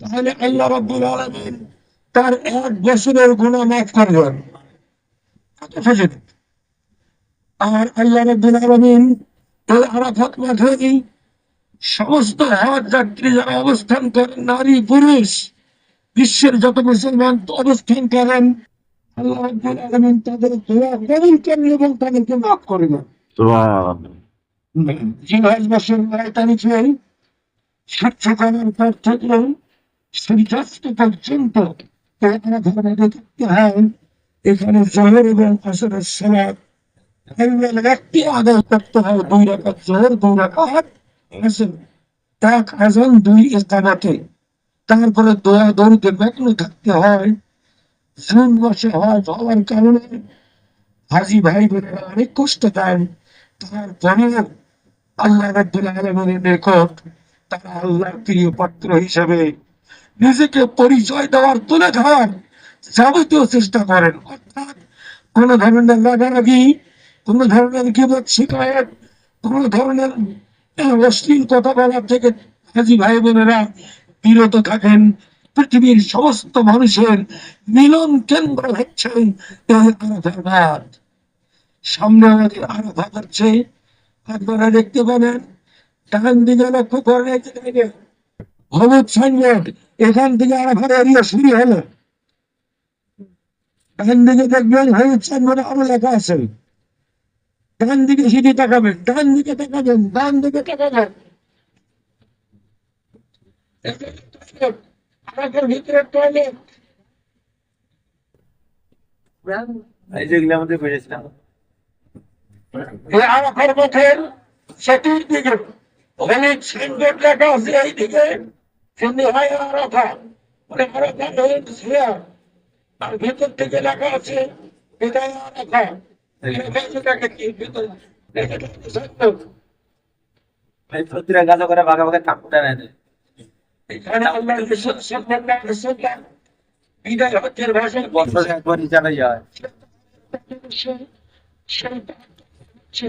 তাহলে আল্লাহ রব্বুল আলমিন তার এক বছরের মাফ করবেন আর আল্লাহ রব্বুল আলমিন এই আরাফাত সমস্ত হজ যাত্রী যারা অবস্থান করেন নারী পুরুষ বিশ্বের যত মুসলমান অবস্থান করেন আল্লাহ রব্বুল আলমিন তাদের দোয়া কবুল করেন এবং তাদেরকে মাফ করে দেন। জিহাজ মাসের নয় তারিখে সূর্যাস্ত পর্যন্ত আরাফাতে দেখতে হয় এখানে জোহর এবং আসরের একটি আদায় করতে হয় দুই জোহর দুই আসর দুই তারপরে দোয়া দৌড়তে ব্যগ্ন থাকতে হয় জুন মাসে হজ হওয়ার কারণে হাজি ভাই বোনেরা অনেক কষ্ট দেন তারপরেও আল্লাহ রাব্বুল আলামিনের নিকট তারা আল্লাহর প্রিয় পাত্র হিসেবে নিজেকে পরিচয় দেওয়ার তুলে ধরার যাবতীয় চেষ্টা করেন। অর্থাৎ কোন ধরনের রাগারাগি কোন ধরনের গিবত শিকায়ত, কোন ধরনের অশ্লীল কথা বলার থেকে হাজি ভাই বোনেরা বিরত থাকেন। পৃথিবীর সমস্ত মানুষের মিলন কেন্দ্র হচ্ছে এই সামনে আমাদের আরাফা হচ্ছে আপনারা দেখতে পাবেন দিকে লক্ষ্য হলুদ সাইনবোর্ড এখান থেকে আরাফার এরিয়া শুরু হলো। ডান দিকে দেখবেন হলুদ সাইনবোর্ডে আরও লেখা আছে। ডান দিকে সিঁড়ি তাকাবেন ডান দিকে তাকাবেন ডান দিকে তাকাবেন। ভিতরে টয়লেট এই যেগুলো আমাদের বুঝেছিলাম এই আরাফার পথের সেটির দিকে। হলুদ সাইনবোর্ড লেখা আছে এই দিকে কিন্তু হয় আরাফা মানে আরাফা হলুদ শেয়ার আর ভেতর থেকে লেখা আছে বিদায় আরাফা বিদায় বছরে চালাই যায় সেই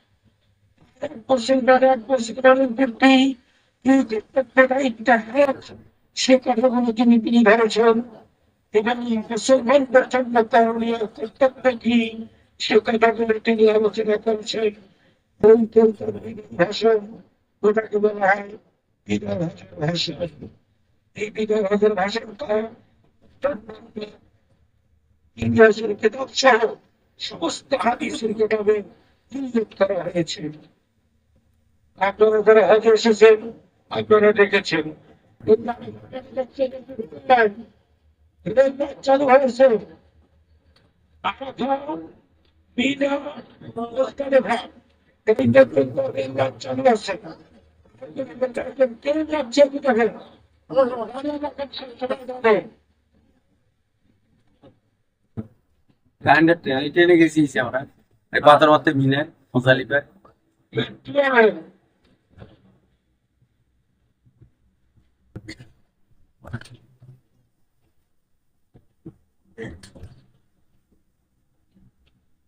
মুসলমান হাত সে কথাগুলো তিনি তিনি ধরেছেন এবং মুসলমানদের জন্য করণীয় কর্তব্য কি সে কথাগুলো তিনি আলোচনা করেছেন ভাষণ ওটাকে বলা হয় ভাষণ এই ভাষণটা ইংরেজির কিতাব সহ সমস্ত হাদিসের কিতাবে উল্লেখ করা হয়েছে আপনারা যারা হজে এসেছেন আপনারা দেখেছেন। চালু হয়েছে। চালু আছে। ট্রেন গেছি আমরা পাথর মধ্যে মিলে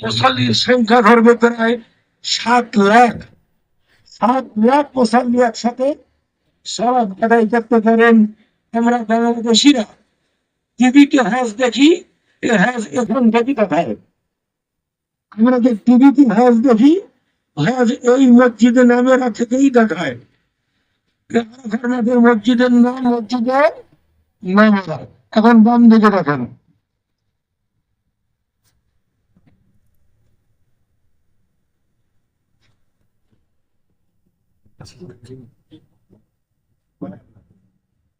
মুসল্লির সংখ্যা ধরবে প্রায় সাত লাখ। সাত লাখ মুসল্লি একসাথে সব আদায় করতে পারেন আমরা বাংলাদেশিরা। টিভিতে হজ দেখি হজ এখন দেখি কোথায়? আমরা যে টিভিতে হজ দেখি হজ এই মসজিদে নামেরা থেকেই দেখায়। মসজিদের নাম মসজিদে না না এখন বাম দিকে রাখেন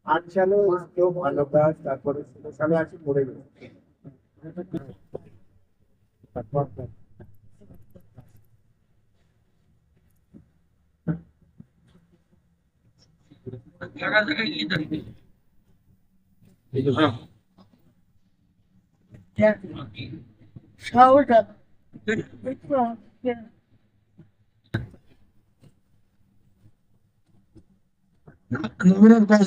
আট সালে কেউ ভালো কাজ তারপরে ষোলো সালে আসি মরে তারপর নবীনের কাজ